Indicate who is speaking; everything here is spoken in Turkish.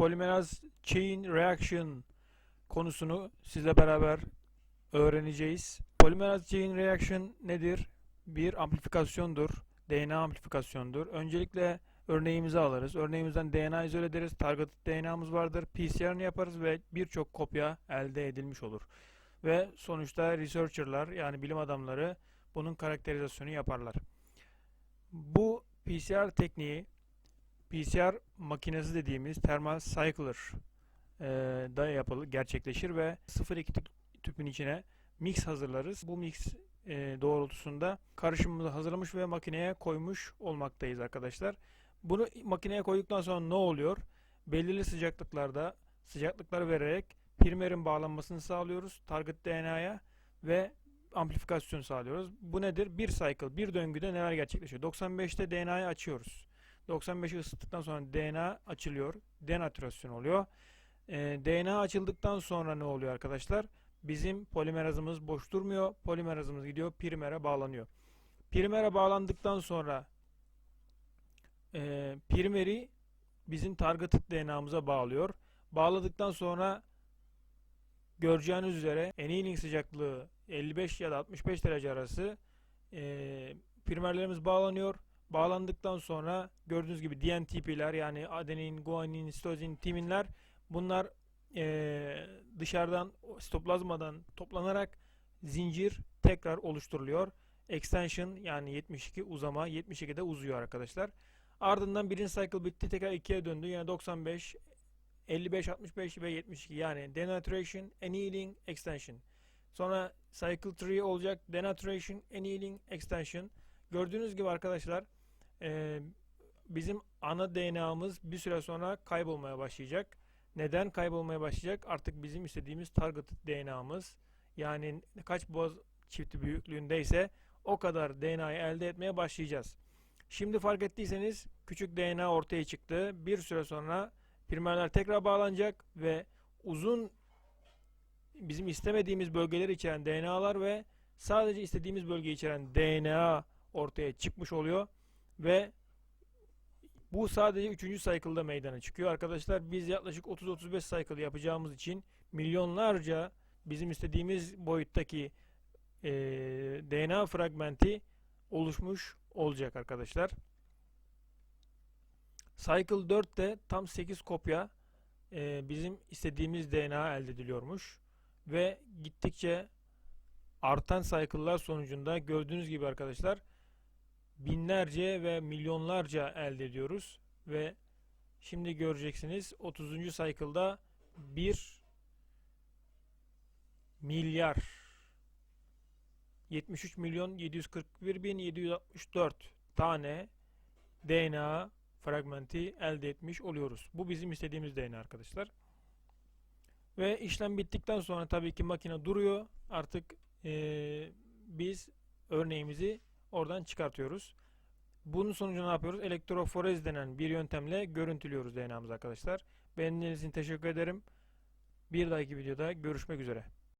Speaker 1: polimeraz chain reaction konusunu sizle beraber öğreneceğiz. Polimeraz chain reaction nedir? Bir amplifikasyondur. DNA amplifikasyondur. Öncelikle örneğimizi alırız. Örneğimizden DNA izole ederiz. Targeted DNA'mız vardır. PCR'ını yaparız ve birçok kopya elde edilmiş olur. Ve sonuçta researcher'lar yani bilim adamları bunun karakterizasyonu yaparlar. Bu PCR tekniği PCR makinesi dediğimiz thermal cycler e, da yapılır, gerçekleşir ve 0.2 tüp- tüpün içine mix hazırlarız. Bu mix e, doğrultusunda karışımımızı hazırlamış ve makineye koymuş olmaktayız arkadaşlar. Bunu makineye koyduktan sonra ne oluyor? Belirli sıcaklıklarda sıcaklıklar vererek primerin bağlanmasını sağlıyoruz target DNA'ya ve amplifikasyon sağlıyoruz. Bu nedir? Bir cycle, bir döngüde neler gerçekleşiyor? 95'te DNA'yı açıyoruz. 95'i ısıttıktan sonra DNA açılıyor. Denatürasyon oluyor. Ee, DNA açıldıktan sonra ne oluyor arkadaşlar? Bizim polimerazımız boş durmuyor. Polimerazımız gidiyor primere bağlanıyor. Primere bağlandıktan sonra e, primeri bizim targeted DNA'mıza bağlıyor. Bağladıktan sonra göreceğiniz üzere annealing sıcaklığı 55 ya da 65 derece arası e, primerlerimiz bağlanıyor. Bağlandıktan sonra gördüğünüz gibi DNTP'ler yani adenin, guanin, sitozin, timinler bunlar e, dışarıdan sitoplazmadan toplanarak zincir tekrar oluşturuluyor. Extension yani 72 uzama 72'de uzuyor arkadaşlar. Ardından birinci cycle bitti tekrar 2'ye döndü. Yani 95 55, 65 ve 72 yani denaturation, annealing, extension. Sonra cycle 3 olacak denaturation, annealing, extension. Gördüğünüz gibi arkadaşlar e, bizim ana DNA'mız bir süre sonra kaybolmaya başlayacak. Neden kaybolmaya başlayacak? Artık bizim istediğimiz target DNA'mız yani kaç boğaz çifti büyüklüğündeyse o kadar DNA'yı elde etmeye başlayacağız. Şimdi fark ettiyseniz küçük DNA ortaya çıktı. Bir süre sonra primerler tekrar bağlanacak ve uzun bizim istemediğimiz bölgeleri içeren DNA'lar ve sadece istediğimiz bölgeyi içeren DNA ortaya çıkmış oluyor ve bu sadece 3. cycle'da meydana çıkıyor. Arkadaşlar biz yaklaşık 30-35 cycle yapacağımız için milyonlarca bizim istediğimiz boyuttaki eee, DNA fragmenti oluşmuş olacak arkadaşlar. Cycle 4'te tam 8 kopya eee, bizim istediğimiz DNA elde ediliyormuş. Ve gittikçe artan cycle'lar sonucunda gördüğünüz gibi arkadaşlar binlerce ve milyonlarca elde ediyoruz ve şimdi göreceksiniz 30. cycle'da 1 milyar 73 milyon 741 bin 764 tane DNA fragmenti elde etmiş oluyoruz. Bu bizim istediğimiz DNA arkadaşlar. Ve işlem bittikten sonra tabii ki makine duruyor. Artık eee, biz örneğimizi oradan çıkartıyoruz. Bunun sonucu ne yapıyoruz? Elektroforez denen bir yöntemle görüntülüyoruz DNA'mızı arkadaşlar. Beğendiğiniz için teşekkür ederim. Bir dahaki videoda görüşmek üzere.